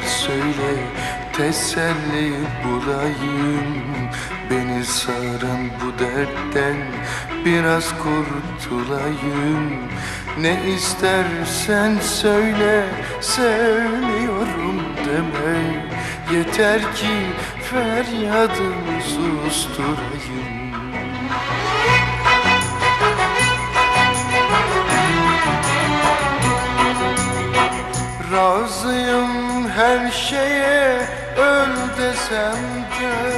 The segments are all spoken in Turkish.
şeyler söyle Teselli bulayım. Beni saran bu dertten Biraz kurtulayım. Ne istersen söyle Sevmiyorum deme. Yeter ki feryadımı susturayım şeye öl desem de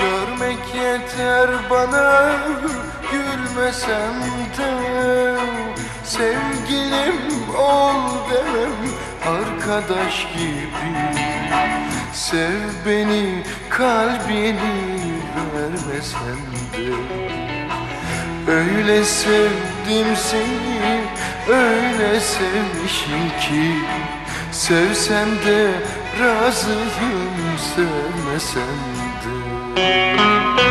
Görmek yeter bana gülmesem de. Sevgilim ol demem arkadaş gibi. Sev beni kalbini vermesen de. Öyle sevdim seni, öyle sevmişim ki Sevsen de razıyım, sevmesen de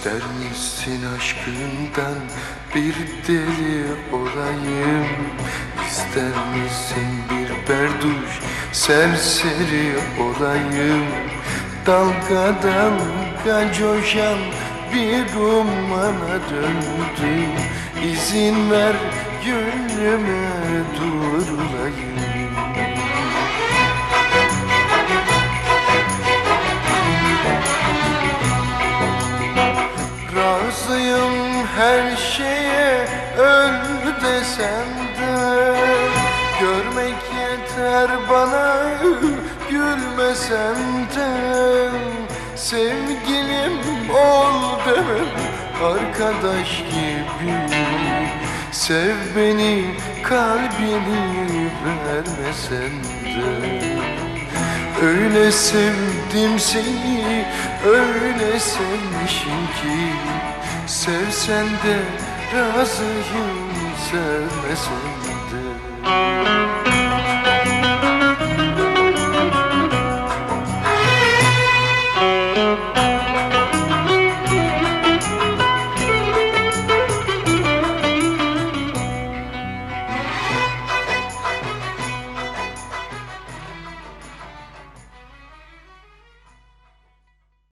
İster misin aşkından bir deli olayım? İster misin bir berduş serseri olayım? Dalga dalga coşan bir umana döndüm. İzin ver gönlüme durulayım yeter bana gülmesem de Sevgilim ol demem. Arkadaş gibi Sev beni kalbini vermesen de. Öyle sevdim seni, öyle sevmişim ki. Sevsen de razıyım, sevmesen